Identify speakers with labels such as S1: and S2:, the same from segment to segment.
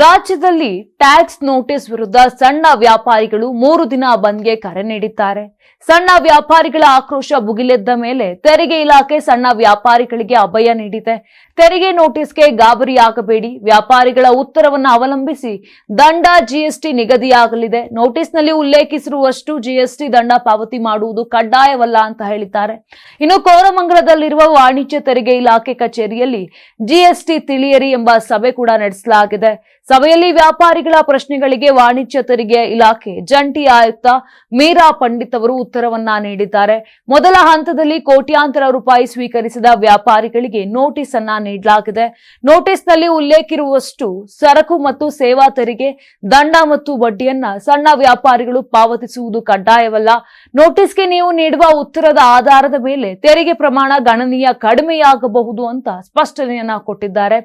S1: ರಾಜ್ಯದಲ್ಲಿ tax notice ವಿರುದ್ಧ ಸಣ್ಣ ವ್ಯಾಪಾರಿಗಳು ಮೂರು ದಿನ ಬಂದ್ಗೆ ಕರೆ ನೀಡಿದ್ದಾರೆ. ಸಣ್ಣ ವ್ಯಾಪಾರಿಗಳ ಆಕ್ರೋಶ ಭುಗಿಲೆದ್ದ ಮೇಲೆ ತೆರಿಗೆ ಇಲಾಖೆ ಸಣ್ಣ ವ್ಯಾಪಾರಿಗಳಿಗೆ ಅಭಯ ನೀಡಿದೆ. ತೆರಿಗೆ ನೋಟಿಸ್ಗೆ ಗಾಬರಿಯಾಗಬೇಡಿ. ವ್ಯಾಪಾರಿಗಳ ಉತ್ತರವನ್ನು ಅವಲಂಬಿಸಿ ದಂಡ ಜಿಎಸ್ಟಿ ನಿಗದಿಯಾಗಲಿದೆ. ನೋಟಿಸ್ನಲ್ಲಿ ಉಲ್ಲೇಖಿಸಿರುವಷ್ಟು ಜಿಎಸ್ಟಿ ದಂಡ ಪಾವತಿ ಮಾಡುವುದು ಕಡ್ಡಾಯವಲ್ಲ ಅಂತ ಹೇಳಿದ್ದಾರೆ. ಇನ್ನು ಕೋರಮಂಗಲದಲ್ಲಿರುವ ವಾಣಿಜ್ಯ ತೆರಿಗೆ ಇಲಾಖೆ ಕಚೇರಿಯಲ್ಲಿ ಜಿಎಸ್ಟಿ ತಿಳಿಯರಿ ಎಂಬ ಸಭೆ ಕೂಡ ನಡೆಸಲಾಗಿದೆ. ಸಭೆಯಲ್ಲಿ ವ್ಯಾಪಾರಿಗಳ ಪ್ರಶ್ನೆಗಳಿಗೆ ವಾಣಿಜ್ಯ ತೆರಿಗೆ ಇಲಾಖೆ ಜಂಟಿ ಆಯುಕ್ತ ಮೀರಾ ಪಂಡಿತ್ ಅವರು ಉತ್ತರವನ್ನ ನೀಡಿದ್ದಾರೆ. ಮೊದಲ ಹಂತದಲ್ಲಿ ಕೋಟ್ಯಾಂತರ ರೂಪಾಯಿ ಸ್ವೀಕರಿಸಿದ ವ್ಯಾಪಾರಿಗಳಿಗೆ ನೋಟಿಸ್ ಅನ್ನ ನೀಡಲಾಗಿದೆ. ನೋಟಿಸ್ನಲ್ಲಿ ಉಲ್ಲೇಖಿರುವಷ್ಟು ಸರಕು ಮತ್ತು ಸೇವಾ ತೆರಿಗೆ, ದಂಡ ಮತ್ತು ಬಡ್ಡಿಯನ್ನ ಸಣ್ಣ ವ್ಯಾಪಾರಿಗಳು ಪಾವತಿಸುವುದು ಕಡ್ಡಾಯವಲ್ಲ. ನೋಟಿಸ್ಗೆ ನೀವು ನೀಡುವ ಉತ್ತರದ ಆಧಾರದ ಮೇಲೆ ತೆರಿಗೆ ಪ್ರಮಾಣ ಗಣನೀಯ ಕಡಿಮೆಯಾಗಬಹುದು ಅಂತ ಸ್ಪಷ್ಟನೆಯನ್ನ ಕೊಟ್ಟಿದ್ದಾರೆ.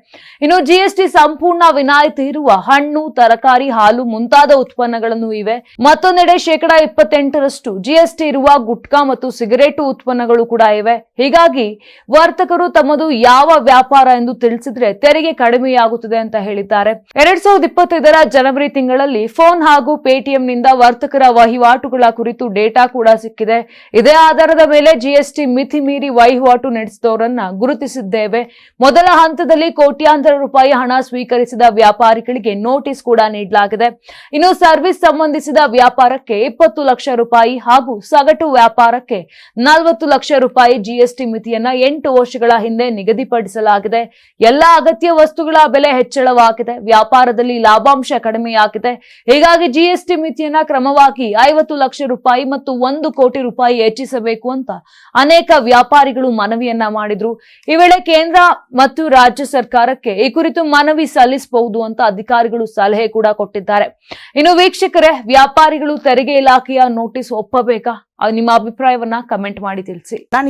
S1: ಇನ್ನು ಜಿಎಸ್ಟಿ ಸಂಪೂರ್ಣ ವಿನಾಯಿತಿ ಇರುವ ಹಣ್ಣು, ತರಕಾರಿ, ಹಾಲು ಮುಂತಾದ ಉತ್ಪನ್ನಗಳನ್ನು ಇವೆ. ಮತ್ತೊಂದೆಡೆ ಶೇಕಡಾ ಇಪ್ಪತ್ತೆಂಟರಷ್ಟು ಜಿಎಸ್ಟಿ ಇರುವ ಗುಟ್ಕಾ ಮತ್ತು ಸಿಗರೇಟು ಉತ್ಪನ್ನಗಳು ಕೂಡ ಇವೆ. ಹೀಗಾಗಿ ವರ್ತಕರು ತಮ್ಮದು ಯಾವ ವ್ಯಾಪಾರ ಎಂದು ತಿಳಿಸಿದ್ರೆ ತೆರಿಗೆ ಕಡಿಮೆಯಾಗುತ್ತದೆ ಅಂತ ಹೇಳಿದ್ದಾರೆ. ಎರಡ್ ಸಾವಿರದ ಇಪ್ಪತ್ತೈದರ ಜನವರಿ ತಿಂಗಳಲ್ಲಿ ಫೋನ್ ಹಾಗೂ ಪೇಟಿಎಂನಿಂದ ವರ್ತಕರ ವಹಿವಾಟುಗಳ ಕುರಿತು ಡೇಟಾ ಕೂಡ ಸಿಕ್ಕಿದೆ. ಇದೇ ಆಧಾರದ ಮೇಲೆ ಜಿಎಸ್ಟಿ ಮಿತಿ ಮೀರಿ ವಹಿವಾಟು ನಡೆಸಿದವರನ್ನ ಗುರುತಿಸಿದ್ದೇವೆ. ಮೊದಲ ಹಂತದಲ್ಲಿ ಕೋಟ್ಯಾಂತರ ರೂಪಾಯಿ ಹಣ ಸ್ವೀಕರಿಸಿದ ವ್ಯಾಪಾರಿಗಳಿಗೆ ನೋಟಿಸ್ ಕೂಡ ನೀಡಲಾಗಿದೆ. ಇನ್ನು ಸರ್ವಿಸ್ ಸಂಬಂಧಿಸಿದ ವ್ಯಾಪಾರಕ್ಕೆ ಇಪ್ಪತ್ತು ಲಕ್ಷ ರೂಪಾಯಿ ಹಾಗೂ ಸಗಟು ವ್ಯಾಪಾರಕ್ಕೆ ನಲವತ್ತು ಲಕ್ಷ ರೂಪಾಯಿ ಜಿಎಸ್ಟಿ ಮಿತಿಯನ್ನ ಎಂಟು ವರ್ಷಗಳ ಹಿಂದೆ ನಿಗದಿಪಡಿಸಲಾಗಿದೆ. ಎಲ್ಲ ಅಗತ್ಯ ವಸ್ತುಗಳ ಬೆಲೆ ಹೆಚ್ಚಳವಾಗಿದೆ. ವ್ಯಾಪಾರದಲ್ಲಿ ಲಾಭಾಂಶ ಕಡಿಮೆಯಾಗಿದೆ. ಹೀಗಾಗಿ ಜಿಎಸ್ಟಿ ಮಿತಿಯನ್ನ ಕ್ರಮವಾಗಿ ಐವತ್ತು ಲಕ್ಷ ರೂಪಾಯಿ ಮತ್ತು ಒಂದು ಕೋಟಿ ರೂಪಾಯಿ ಹೆಚ್ಚಿಸಬೇಕು ಅಂತ ಅನೇಕ ವ್ಯಾಪಾರಿಗಳು ಮನವಿಯನ್ನ ಮಾಡಿದ್ರು. ಈ ವೇಳೆ ಕೇಂದ್ರ ಮತ್ತು ರಾಜ್ಯ ಸರ್ಕಾರಕ್ಕೆ ಈ ಕುರಿತು ಮನವಿ ಸಲ್ಲಿಸಬಹುದು ಅಂತ ಅಧಿಕಾರಿಗಳು ಸಲಹೆ ಕೂಡ ಕೊಟ್ಟಿದ್ದಾರೆ. ಇನ್ನು ವೀಕ್ಷಕರೇ, ವ್ಯಾಪಾರಿಗಳು ತೆರಿಗೆ ಇಲಾಖೆಯ ನೋಟಿಸ್ ಒಪ್ಪಬೇಕಾ? ನಿಮ್ಮ ಅಭಿಪ್ರಾಯವನ್ನ ಕಮೆಂಟ್ ಮಾಡಿ ತಿಳಿಸಿ.
S2: ನಾನು